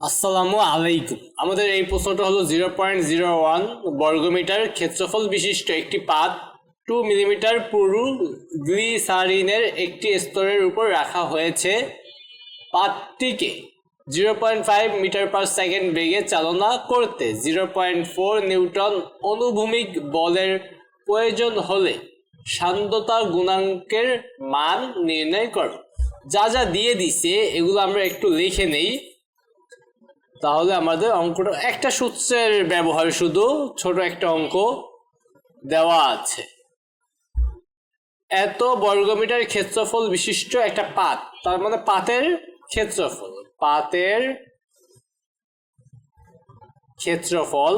আসসালামু আলাইকুম। আমাদের এই প্রশ্নটা হলো জিরো পয়েন্ট জিরো ওয়ান বর্গমিটার ক্ষেত্রফল বিশিষ্ট একটি পাত টু মিলিমিটার পুরু গ্লিসারিনের একটি স্তরের উপর রাখা হয়েছে। পাতটিকে zero point five metre per second বেগে চালনা করতে জিরো পয়েন্ট ফোর নিউটন অনুভূমিক বলের প্রয়োজন হলে সান্দ্রতার গুণাঙ্কের মান নির্ণয় করো। যা যা দিয়ে দিছে, এগুলো আমরা একটু লিখে নেই। তাহলে আমাদের অঙ্কটা, একটা সূত্রের ব্যবহার শুধু, ছোট একটা অঙ্ক দেওয়া আছে। এত বর্গমিটার ক্ষেত্রফল বিশিষ্ট একটা পাত, তার মানে পাতের ক্ষেত্রফল পাতের ক্ষেত্রফল,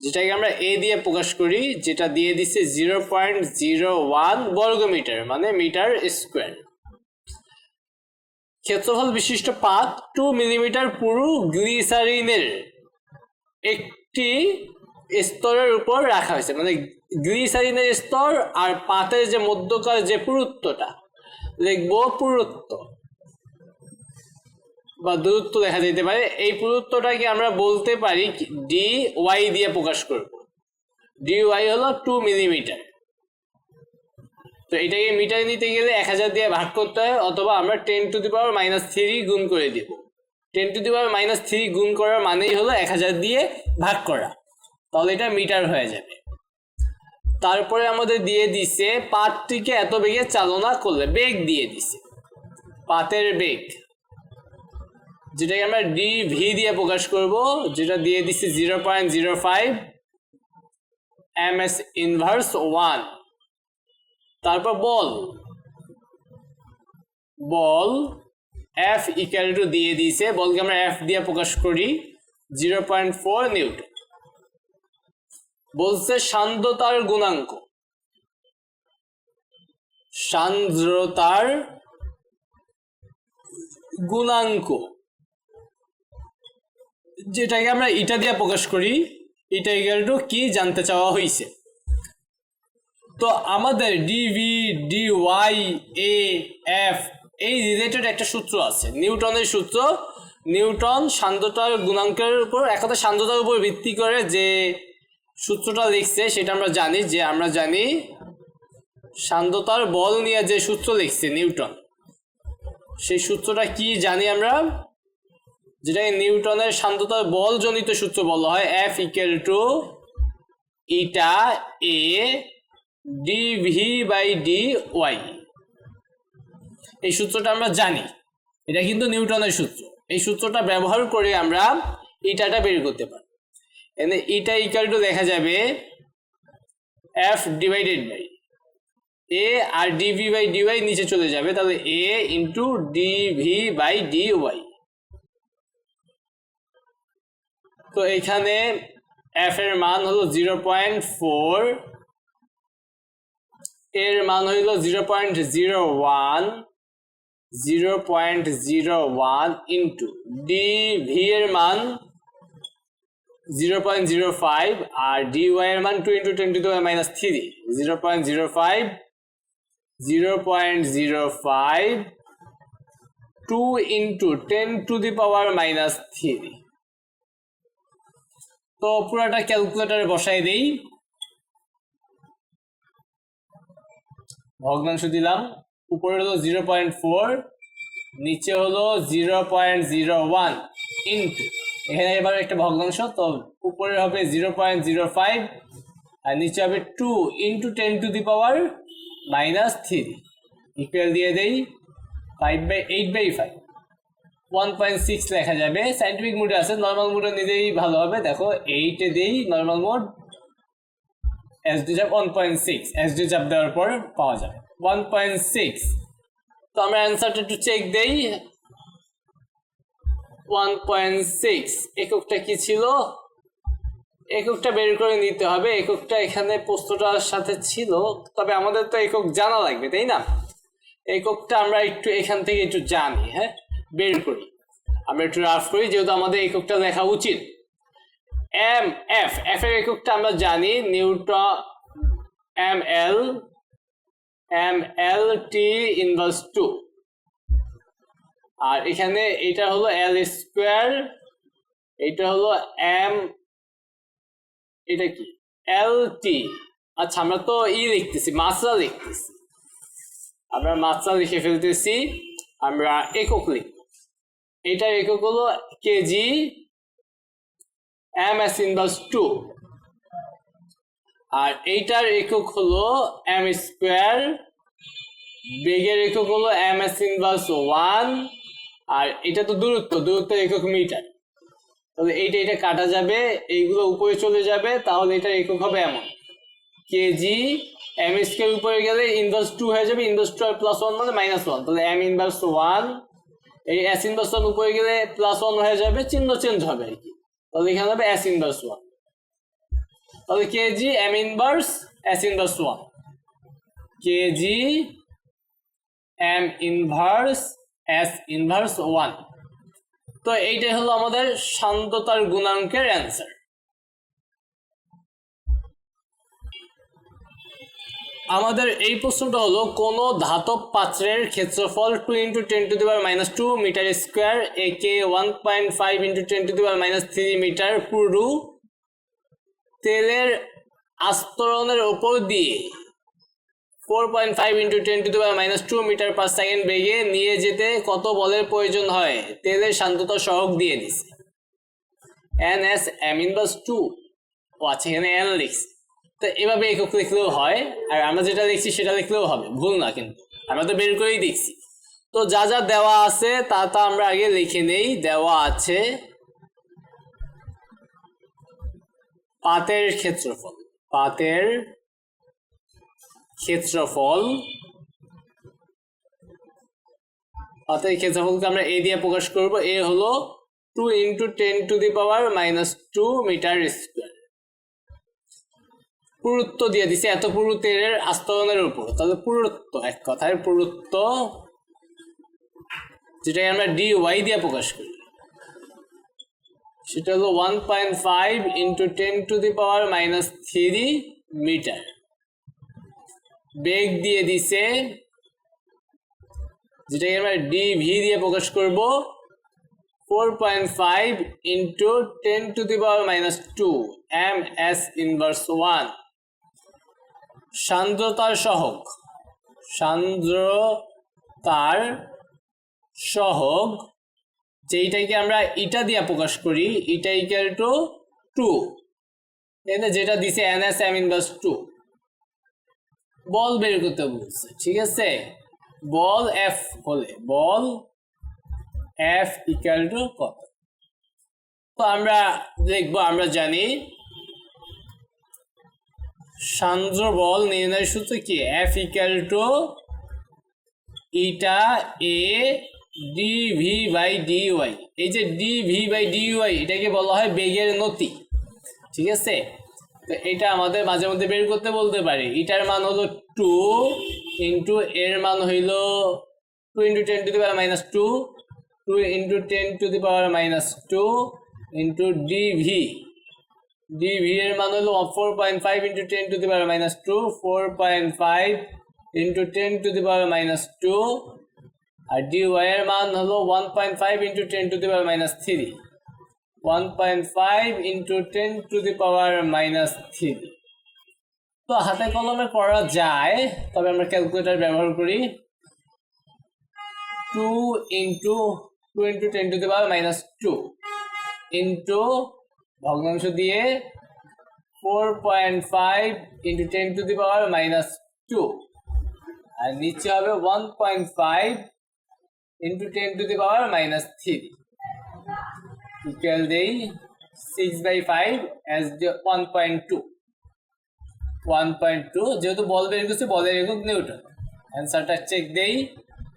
যেটাকে আমরা এ দিয়ে প্রকাশ করি, যেটা দিয়ে দিচ্ছে জিরো পয়েন্ট জিরো ওয়ান বর্গমিটার মানে মিটার স্কোয়ার। ক্ষেত্রফল বিশিষ্ট পাত টু মিলিমিটার পুরু গ্লিসারিনের একটি স্তরের উপর রাখা হয়েছে। মানে গ্লিসারিনের স্তর আর পাতের যে মধ্যকার যে পুরুত্বটা লিখব পুরুত্ব। বা দূরত্ব দেখা যেতে পারে। এই পুরুত্বটাকে আমরা বলতে পারি ডি ওয়াই দিয়ে প্রকাশ করব। ডি ওয়াই হলো টু মিলিমিটার তো এটাকে মিটারে নিতে গেলে এক হাজার দিয়ে ভাগ করতে হয়, অথবা আমরা ten to the power minus three গুণ করে দিব। Ten to the power minus three গুণ করার মানেই হলো এক হাজার দিয়ে ভাগ করা। তাহলে এটা মিটার হয়ে যাবে। তারপরে আমাদের দিয়ে দিছে, পাতটিকে এত বেগে চালনা করলে, বেগ দিয়ে দিছে। পাতের বেগ। যেটাকে আমরা ডি ভি দিয়ে প্রকাশ করব, যেটা দিয়ে দিছে zero point zero five M S inverse one তারপর বল। বল এফ ইকুয়াল টু দিয়ে দিয়েছে। বলকে আমরা এফ দিয়ে প্রকাশ করি। Zero point four newton. বলছে সান্দ্রতার গুণাঙ্ক। সান্দ্রতার গুণাঙ্ক। যেটাকে আমরা ইটা দিয়ে প্রকাশ করি ইটা ইকুয়াল টু কি জানতে চাওয়া হয়েছে তো আমাদের DV D Y A F এই রিলেটেড একটা সূত্র আছে। নিউটনের সূত্র, নিউটন সান্দ্রতার গুণাঙ্কের উপর একথা সান্দ্রতার উপর ভিত্তি করে যে সূত্রটা লিখছে, সেটা আমরা জানি যে আমরা জানি সান্দ্রতার বল নিয়ে যে সূত্র লিখছে নিউটন, সেই সূত্রটা কি জানি আমরা? যেটাকে নিউটনের সান্দ্রতার বল জনিত সূত্র বলা হয়। F equal to eta A D V by D Y এই সূত্রটা আমরা জানি। এটা কিন্তু নিউটনের সূত্র। এই সূত্রটা ব্যবহার করে আমরা ইটাটা বের করতে পারি। এখানে ইটা ইকাল টু দেখা যাবে এফ ডিভাইডেড বাই এ আর ডিভি বাই ডিওয়াই নিচে চলে যাবে। তাহলে A into DV by D Y তো এখানে এফ এর মান হলো জিরো পয়েন্ট ফোর এর মান হইল zero point zero one zero point zero one into D V এর মান জিরো পয়েন্ট জিরো ফাইভ আর ডি ওয়াই এর মান two into ten to minus three zero point zero five zero point zero five two into ten to the power minus three তো পুরোটা ক্যালকুলেটারে বসাই দেই। ভগ্নাংশ দিলাম। উপরে হলো জিরো পয়েন্ট ফোর নিচে হলো zero point zero one into এখানে এবার একটা ভগ্নাংশ, তো উপরে হবে জিরো পয়েন্ট জিরো ফাইভ আর নিচে হবে two into ten to the power minus three equal দিয়ে দেই five by eight by five one point six লেখা যাবে। সাইন্টিফিক মোডে আছে নর্মাল মোডে নিলেই ভালো হবে। দেখো এইটে দেই নর্মাল মোড এসডি চাপ ওয়ান পয়েন্ট সিক্স এসডি চাপ দেওয়ার পর পাওয়া যাবে। ওয়ান পয়েন্ট সিক্স তো আমরা অ্যান্সারটা একটু চেক দেই। ওয়ান পয়েন্ট সিক্স এককটা কি ছিল? এককটা বের করে নিতে হবে। এককটা এখানে পোস্তটার সাথে ছিল। তবে আমাদের তো একক জানা লাগবে, তাই না? এককটা আমরা একটু এখান থেকে একটু জানি হ্যাঁ? বের করি। আমরা একটু রাফ করি, যেহেতু আমাদের এককটা লেখা উচিত। এম এফ এফ এর এককটা আমরা জানি newton M L M L T inverse two আর এখানে এটা হলো এল স্কোয়ার এটা হলো এম এটা কি? এল টি আচ্ছা আমরা তো ই লিখতেছি, মাত্রা লিখতেছি। আমরা মাত্রা লিখে ফেলতেছি, আমরা একক লিখব। এটার একক হলো kg M S inverse two আর এইটার একক হলো এম স্কোয়ার বেগের একক হলো এম এস ইনভার্স ওয়ান আর এটা তো দূরত্ব দূরত্বের একক মিটার। তাহলে এইটা এটা কাটা যাবে, এইগুলো উপরে চলে যাবে, তাহলে এটার একক হবে এমন কেজি এম স্কোয়ার উপরে গেলে ইনভার্স টু হয়ে যাবে ইনভার্স টু আর প্লাস ওয়ান মানে মাইনাস ওয়ান তাহলে এম ইনভার্স ওয়ান এই এস ইনভার্স ওয়ান উপরে গেলে প্লাস ওয়ান হয়ে যাবে, চিহ্ন চেঞ্জ হবে আর কি। তাহলে এখানে হবে এস ইনভার্স ওয়ান তাহলে kg M inverse S inverse one kg M inverse S inverse one তো এইটাই হলো আমাদের শান্ততার গুণাঙ্কের অ্যান্সার আমাদের এই প্রশ্নটা হলো, কোন ধাতব পাত্রের ক্ষেত্রফল two into ten to the power minus two metre square A K one point five into ten to the power minus three metre পুরু তেলের আস্তরণের ওপর দিয়ে four point five into ten to the power minus two metre per second বেগে নিয়ে যেতে কত বলের প্রয়োজন হয়? তেলের শান্ততা সহক দিয়ে দিছে। N S M inverse two ও আচ্ছা এখানে এন লিখছে। তো এভাবে একক লিখলেও হয়, আর আমরা যেটা লিখছি সেটা লিখলেও হবে, ভুল না কিন্তু। আমরা তো বের করেই দেখছি। তো যা যা দেওয়া আছে, তা তা আমরা আগে লিখে নেই, দেওয়া আছে পাতের ক্ষেত্রফল পাতের ক্ষেত্রফল, পাতের ক্ষেত্রফলকে আমরা এ দিয়ে প্রকাশ করব এ হলো two into ten to the power minus two metre square পুরুত্ব দিয়ে দিছে, এত পুরুত্বের আস্তরণের উপর। তাহলে পুরুত্ব এক কথায়, পুরুত্ব যেটাকে আমরা ডি ওয়াই দিয়ে প্রকাশ করি। সেটা হলো one point five into ten to the power minus three metre বেগ দিয়ে দিছে, যেটাকে আমরা ডি ভি দিয়ে প্রকাশ করব four point five into ten to the power minus two M S inverse one সান্দ্রতার সহগ। সান্দ্রতার সহগ, যেইটাকে আমরা ইটা দিয়ে প্রকাশ করি, ইটা ইকাল টু টু যেটা দিছে N S M inverse two বল বের করতে বলছে, ঠিক আছে? বল এফ হলে বল এফ ইকাল টু কত? তো আমরা দেখব আমরা জানি সান্দ্র বল নির্ণয় সূত্র কি? F equal to eta A D V by D Y এই যে D V by D Y এটাকে বলা হয় বেগের নতি। ঠিক আছে? তো এটা আমাদের মাঝে মধ্যে বের করতে বলতে পারি। এটার মান হলো টু ইন্টু এর মান হইল two into ten to the power minus two two into ten to the power minus two into D V D V এর মান হলো four point five into ten to the power minus two four point five into ten to the power minus two R D Y এর মান হলো one point five into ten to the power minus three one point five into ten to the power minus three তো হাতে কলমে করা যায়, তবে আমরা ক্যালকুলেটার ব্যবহার করি। Two into two into ten to the power minus two into ভগ্নাংশ দিয়ে four point five into ten to the power minus two আর নিচে হবে one point five into ten to the power minus three equal দেই six by five as one point two one point two যেহেতু বল বের করছে, বলের একক Newton অ্যান্সারটা চেক দেই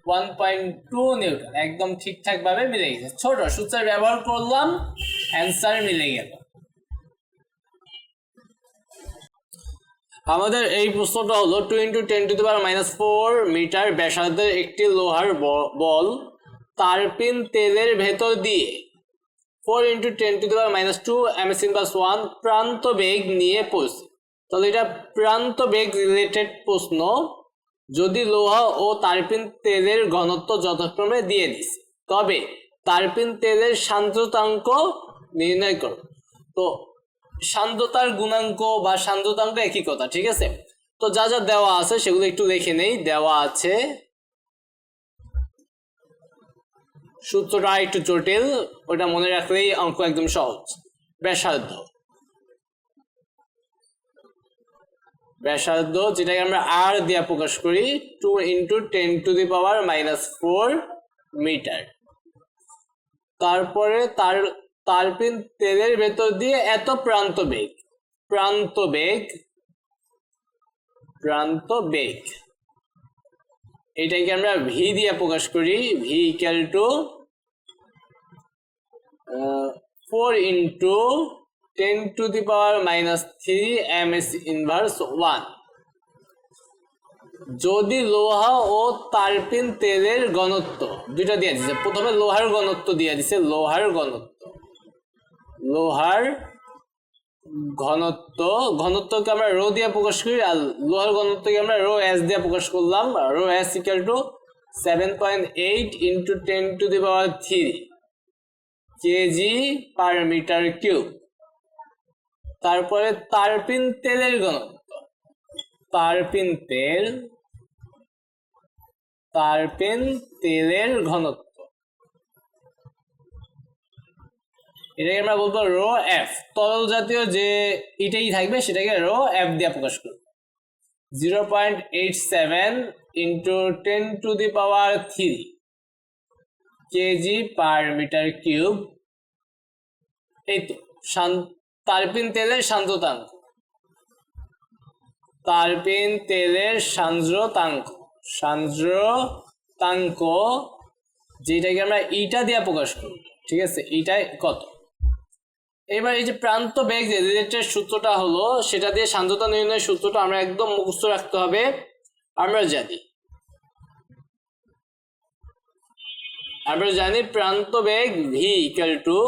ওয়ান পয়েন্ট টু নিউটন একদম ঠিকঠাকভাবে মিলে গেছে। ছোট সূত্রের ব্যবহার করলাম অ্যান্সার মিলে গেল। আমাদের এই প্রশ্নটা হলো two into ten to power minus four metre ব্যাসার্ধের একটি লোহার বল তারপিন তেলের ভেতর দিয়ে। Four into ten to power minus two M S inverse one প্রান্ত বেগ নিয়ে পড়ছে তাহলে এটা প্রান্ত বেগ রিলেটেড প্রশ্ন। যদি লোহা ও তারপিন তেলের ঘনত্ব যথাক্রমে দিয়ে দিস, তবে তারপিন তেলের সান্দ্রতাঙ্ক নির্ণয় করো। তো সান্দ্রতার গুণাঙ্ক বা সান্দ্রতাঙ্ক একই কথা, ঠিক আছে? তো যা যা দেওয়া আছে সেগুলো একটু দেখে নেই। দেওয়া আছে সূত্রটা একটু জটিল, ওটা মনে রাখলেই অঙ্ক একদম সহজ। ব্যাসার্ধ। ব্যাসার্ধ, যেটাকে আমরা আর দিয়ে প্রকাশ করি two into ten to the power minus four metre তারপরে তার তারপিন তেলের ভেতর দিয়ে এত প্রান্ত বেগ প্রান্ত বেগ প্রান্ত বেগ। এটাকে আমরা ভি দিয়ে প্রকাশ করি, V equal to four into ten to the power minus three M S inverse one যদি লোহা ও তারপিন তেলের ঘনত্ব, দুইটা দিয়ে দিছে। প্রথমে লোহার ঘনত্ব দিয়ে দিছে, লোহার ঘনত্ব। লোহার ঘনত্ব, ঘনত্বকে আমরা রো দিয়ে প্রকাশ করি, আর লোহার ঘনত্বকে আমরা রো এস দিয়ে প্রকাশ করলাম rho S equal to seven point eight into ten to the power three kg per metre cube তারপরে তারপিন তেলের ঘনত্ব। তারপিন তেল, তারপিন তেলের ঘনত্ব। এটাকে আমরা বলব রো এফ। তরল জাতীয় যে এটাই থাকবে, সেটাকে রো এফ দিয়ে প্রকাশ করব। Zero point eight seven into ten to the power three kg per metre cube. এই তো তারপিন তেলের শান্ততাঙ্ক তারপিন তেলের সান্দ্রতাঙ্ক সান্দ্রতাঙ্ক যেটাকে আমরা ইটা দিয়ে প্রকাশ করব। ঠিক আছে? ইটাই কত? এবার এই যে প্রান্ত বেগ রিলেটেড সূত্রটা হলো, সেটা দিয়ে সান্দ্রতা নির্ণয়ের সূত্রটা আমরা একদম মুখস্থ রাখতে হবে আমরা জানি। আমরা জানি প্রান্ত বেগ ভি ইকুয়াল টু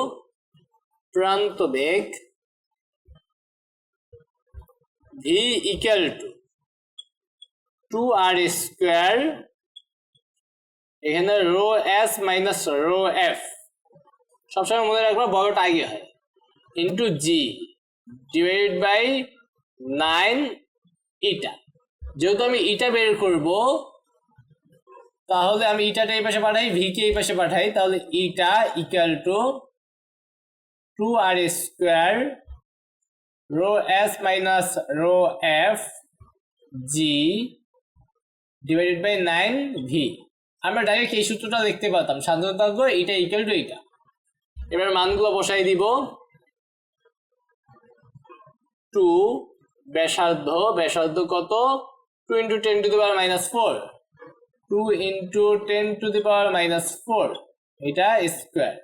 প্রান্ত বেগ V equal to two R square এখানে rho S minus rho F সবসময় মনে রাখব বড়টা আগে হয়। Into G divided by nine eta যেহেতু আমি ইটা বের করব, তাহলে আমি ইটাটা এই পাশে পাঠাই ভি কে এই পাশে পাঠাই, তাহলে eta equal to two R square rho S minus rho F G divided by nine V আমরা ডাইরেক্ট এই সূত্রটা দেখতে পাতাম সাধারণত এটা ইকুয়াল টু এটা এবার মানগুলো বসাই দিব। টু ব্যাসার্ধ ব্যাসার্ধ কত? Two into ten to the power minus four two into ten to the power minus four এটা স্কোয়ার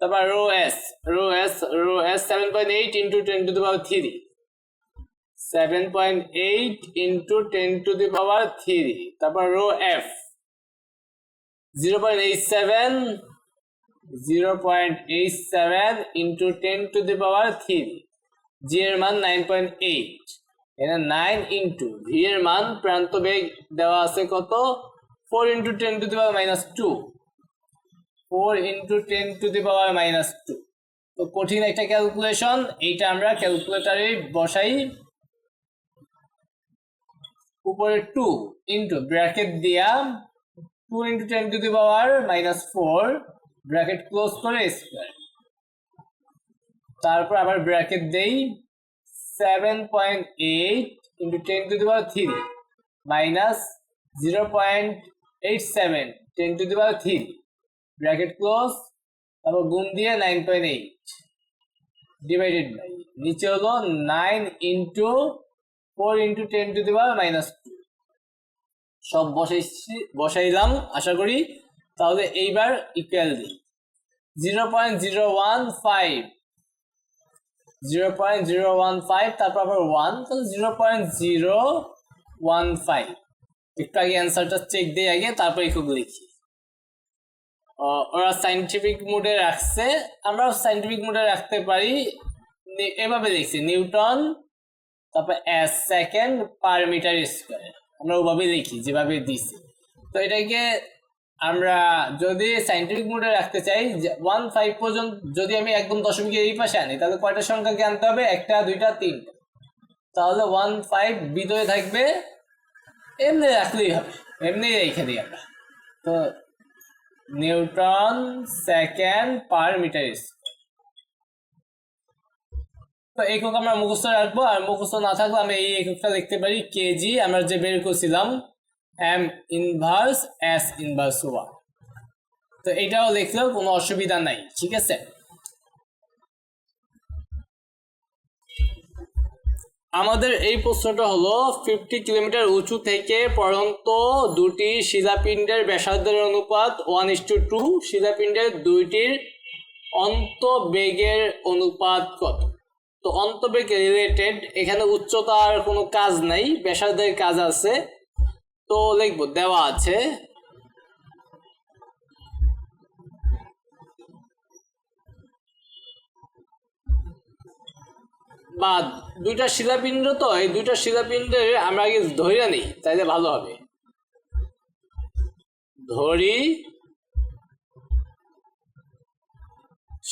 তারপর rho S rho S rho S seven point eight into ten to the power three seven point eight into ten to the power three তারপর rho F zero point eight seven zero point eight seven into ten to the power three G এর মান nine point eight এখানে nine into V এর মান প্রান্ত বেগ দেওয়া আছে কত? Four into ten to the power minus two four into ten to the power minus two তো কঠিন একটা ক্যালকুলেশন এইটা আমরা ক্যালকুলেটারে বসাই। উপরে টু ইন্টু ব্র্যাকেট দিয়া two into ten to the power minus four bracket close করে স্কোয়ার তারপর আবার ব্র্যাকেট দেই seven point eight into ten to the power three minus zero point eight seven ten to the power three bracket close তারপর গুণ দিয়ে nine point eight divided by নিচে হলো nine into four into ten to the power minus two সব বসাইছি, বসাইলাম, আশা করি। তাহলে এইবার ইকুয়াল দিই। Zero point zero one five zero point zero one five তারপর আবার ওয়ান তাহলে zero point zero one five একটু আগে অ্যান্সারটা চেক দিই আগে, তারপর একক লিখি ওরা সাইন্টিফিক মোডে রাখছে, আমরাও সাইন্টিফিক মোডে রাখতে পারি। এভাবে লিখছি নিউটন, তারপর S second per metre square আমরা ওভাবে লিখি যেভাবে দিছি। তো এটাকে আমরা যদি সাইন্টিফিক মোডে রাখতে চাই ওয়ান ফাইভ পর্যন্ত যদি আমি একদম দশমিক এই পাশে আনি, তাহলে কয়টা সংখ্যাকে আনতে হবে? একটা, দুইটা, তিনটা। তাহলে ওয়ান ফাইভ ভিতরে থাকবে, এমনি রাখলেই হবে, এমনি রেখে দিই আমরা। তো নিউটন সেকেন্ড পার মিটার তো একক আমরা মুখস্থ রাখব, আর মুখস্থ না থাকলে আমরা এই এককটা লিখতে পারি, কেজি, আমরা যে বের করছিলাম M inverse S inverse one তো এটাও লিখলেও কোনো অসুবিধা নাই, ঠিক আছে? আমাদের এই প্রশ্নটা হলো ফিফটি কিলোমিটার উঁচু থেকে পরন্ত দুটি শিলাপিণ্ডের ব্যাসার্ধের অনুপাত ওয়ান ইস টু টু শিলাপিণ্ডের দুইটির অন্তবেগের অনুপাত কত? তো অন্তবেগ রিলেটেড এখানে উচ্চতার কোনো কাজ নাই, ব্যাসার্ধের কাজ আছে। তো লিখব, দেওয়া আছে। বা দুইটা শিলাপিণ্ড তো, এই দুইটা শিলাপিণ্ডের আমরা আগে ধরে নিই, তাইলে ভালো হবে। ধরি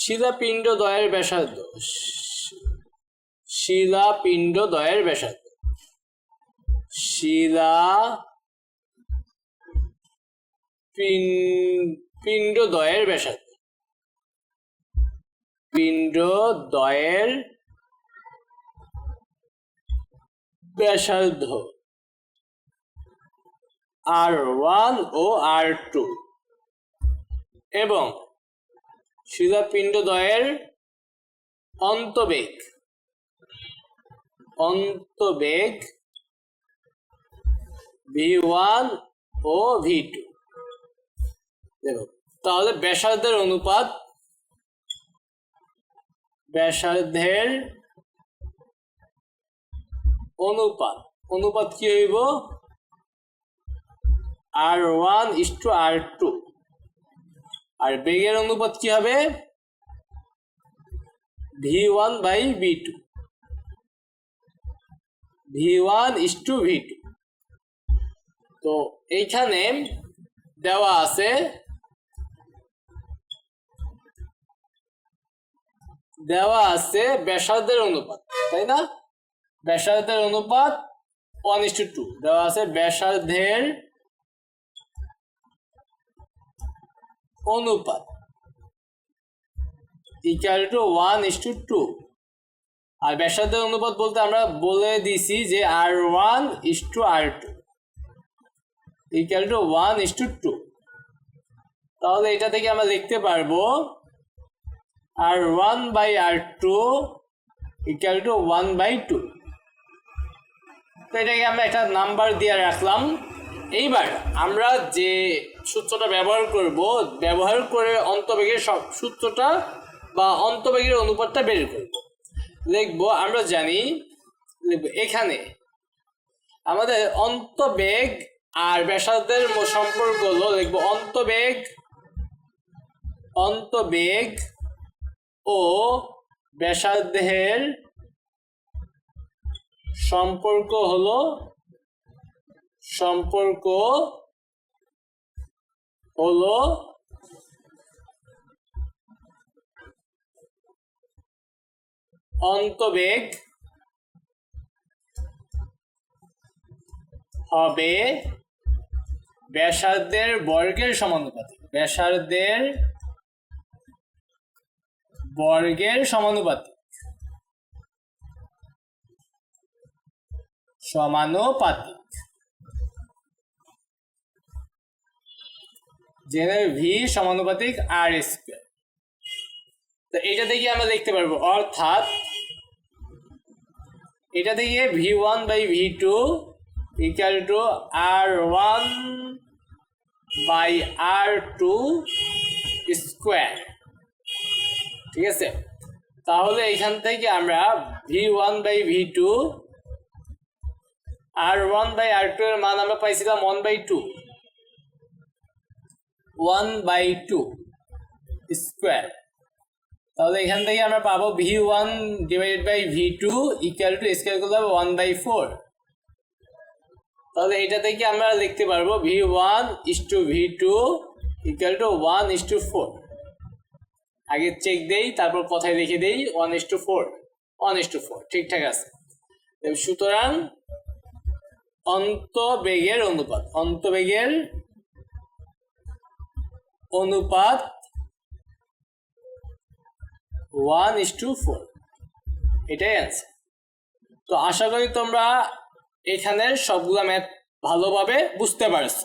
শিলাপিণ্ড দয়ের ব্যাসার্ধ, শিলাপিণ্ড দয়ের ব্যাসার্ধ, শিলা পিণ্ড দয়ের ব্যাসার্ধ। পিণ্ড দয়ের ব্যাসার্ধ আর ওয়ান ও আর টু। এবং শিলাপিণ্ডদ্বয়ের অন্তবেগ অন্তবেগ ভি ওয়ান ও ভি টু। দেখুন তাহলে ব্যাসার্ধের অনুপাত ব্যাসার্ধের অনুপাত অনুপাত কি হইব? R one is to R two আর বেগের অনুপাত কি হবে? V one by V two V one is to V two তো এইখানে দেওয়া আছে দেওয়া আছে ব্যাসার্ধের অনুপাত, তাই না? ব্যাসার্ধের অনুপাত ওয়ান ইস টু টু দেওয়া আছে ব্যাসার্ধের অনুপাত। Equal to one is to two আর ব্যাসার্ধের অনুপাত বলতে আমরা বলে দিছি যে R one is to R two equal to one is to two তাহলে এটা থেকে আমরা লিখতে পারব R one by R two equal to one by two তো এটাকে আমরা একটা নাম্বার দিয়ে রাখলাম। এইবার আমরা যে সূত্রটা ব্যবহার করব, ব্যবহার করে অন্তবেগের সব সূত্রটা বা অন্তবেগের অনুপাতটা বের করব। লিখব, আমরা জানি এখানে, আমাদের অন্তবেগ আর ব্যাসার্ধের সম্পর্ক হলো, লিখব অন্তবেগ অন্তবেগ ও ব্যাসার্ধের সম্পর্ক হল সম্পর্ক হলো অন্তবেগ হবে ব্যাসার্ধের বর্গের সমানুপাতিক। ব্যাসার্ধের বর্গের সমানুপাতিক। সমানুপাতিক। জেনে ভি সমানুপাতিক আর স্কোয়ার তো এটা থেকে আমরা দেখতে পারব, অর্থাৎ এটা থেকে V one by V two equal to R one by R two square ঠিক আছে? তাহলে এখান থেকে আমরা V one by V two R one by R two এর মান আমরা পাইছিলাম one by two one by two square তাহলে এখান থেকে আমরা পাবো V one divided by V two equal to square করলে হবে ওয়ান বাই ফোর তাহলে এটা থেকে আমরা লিখতে পারব V one is to V two equal to one is to four আগে চেক দেই, তারপর কথায় লিখে দেই one is to four one is to four ঠিকঠাক আছে। সুতরাং অন্তবেগের অনুপাত অন্তবেগের অনুপাত ওয়ান ইস টু ফোর এটাই অ্যান্সার তো আশা করি তোমরা এখানের সবগুলা ম্যাথ ভালোভাবে বুঝতে পারছ।